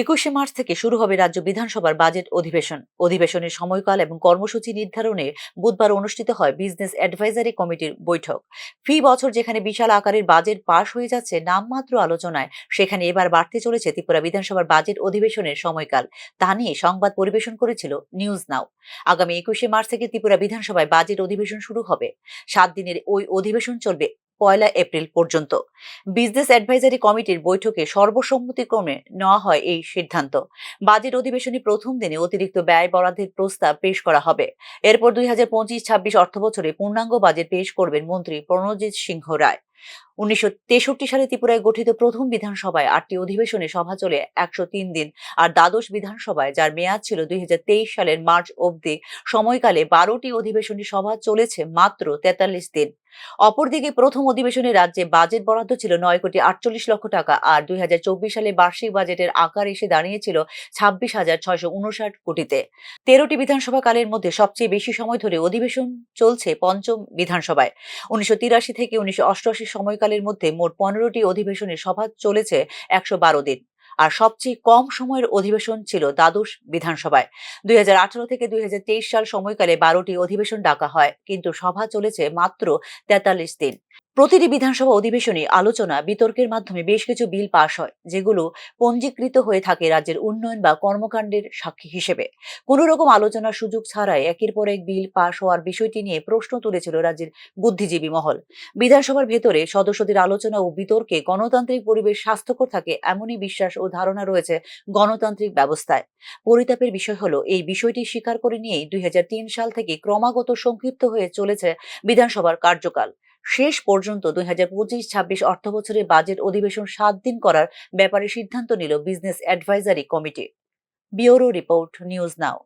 একুশে মার্চ থেকে শুরু হবে রাজ্য বিধানসভার বাজেট অধিবেশন। অধিবেশনের সময়কাল এবং কর্মসূচি নির্ধারণে বুধবার অনুষ্ঠিত হয় বিজনেস অ্যাডভাইজারি কমিটির বৈঠক। ফি বছর যেখানে বিশাল আকারের বাজেট পাশ হয়ে যাচ্ছে নামমাত্র আলোচনায়, সেখানে এবার বাড়তে চলেছে ত্রিপুরা বিধানসভার বাজেট অধিবেশনের সময়কাল। তা নিয়ে সংবাদ পরিবেশন করেছিল নিউজ নাও। আগামী একুশে মার্চ থেকে ত্রিপুরা বিধানসভায় বাজেট অধিবেশন শুরু হবে। সাত দিনের ওই অধিবেশন চলবে পয়লা এপ্রিল পর্যন্ত। বিজনেস অ্যাডভাইজারি কমিটির বৈঠকে সর্বসম্মতিক্রমে নেওয়া হয় এই সিদ্ধান্ত। বাজেট অধিবেশনে প্রথম দিনে অতিরিক্ত ব্যয় বরাদ্দের প্রস্তাব পেশ করা হবে। এরপর দুই হাজার পঁচিশ ছাব্বিশ অর্থবছরে পূর্ণাঙ্গ বাজেট পেশ করবেন মন্ত্রী প্রণজিৎ সিংহ রায়। উনিশশো তেষট্টি সালে ত্রিপুরায় গঠিত প্রথম বিধানসভায় আটটি অধিবেশনে সভা চলে একশো তিন দিন। আর দ্বাদশ বিধানসভায়, যার মেয়াদ ছিল দুই সালের মার্চ অবধি, সময়কালে বারোটি অধিবেশনী সভা চলেছে মাত্র তেতাল্লিশ দিন। অপরদিকে প্রথম অধিবেশনে রাজ্যে বাজেট বরাদ্দ ছিল নয় কোটি আটচল্লিশ লক্ষ টাকা, আর দুই হাজার চব্বিশ সালে বার্ষিক বাজেটের আকার এসে দাঁড়িয়েছিল ছাব্বিশ হাজার ছয়শো উনষাট কোটিতে। তেরোটি বিধানসভা কালের মধ্যে সবচেয়ে বেশি সময় ধরে অধিবেশন চলছে পঞ্চম বিধানসভায়। উনিশশো তিরাশি থেকে উনিশশো অষ্টআশি সময়কালের মধ্যে মোট পনেরোটি অধিবেশনের সভা চলেছে একশো বারো দিন। আর সবচেয়ে কম সময়ের অধিবেশন ছিল দ্বাদশ বিধানসভায়। দুই হাজার আঠারো থেকে দুই হাজার তেইশ সাল সময়কালে বারোটি অধিবেশন ডাকা হয়, কিন্তু সভা চলেছে মাত্র তেতাল্লিশ দিন। প্রতিটি বিধানসভা অধিবেশনে আলোচনা, বিতর্কের মাধ্যমে বেশ কিছু বিল পাশ হয়, যেগুলো পঞ্জীকৃত হয়ে থাকে রাজ্যের উন্নয়ন বা কর্মকাণ্ডের সাক্ষী হিসেবে। কোন রকম আলোচনার সুযোগ ছাড়াই একের পর এক বিল পাশ হওয়ার বিষয়টি নিয়ে প্রশ্ন তুলেছিল রাজ্যের বুদ্ধিজীবী মহল। বিধানসভার ভেতরে সদস্যদের আলোচনা ও বিতর্কে গণতান্ত্রিক পরিবেশ স্বাস্থ্যকর থাকে এমনই বিশ্বাস ও ধারণা রয়েছে গণতান্ত্রিক ব্যবস্থায়। পরিতাপের বিষয় হলো, এই বিষয়টি স্বীকার করে নিয়েই দুই হাজার তিন সাল থেকে ক্রমাগত সংক্ষিপ্ত হয়ে চলেছে বিধানসভার কার্যকাল। শেষ পর্যন্ত দুই হাজার পঁচিশ ছাব্বিশ অর্থ বছরে বাজেট অধিবেশন সাত দিন করার ব্যাপারে সিদ্ধান্ত নিল business advisory committee. Bureau report, news now.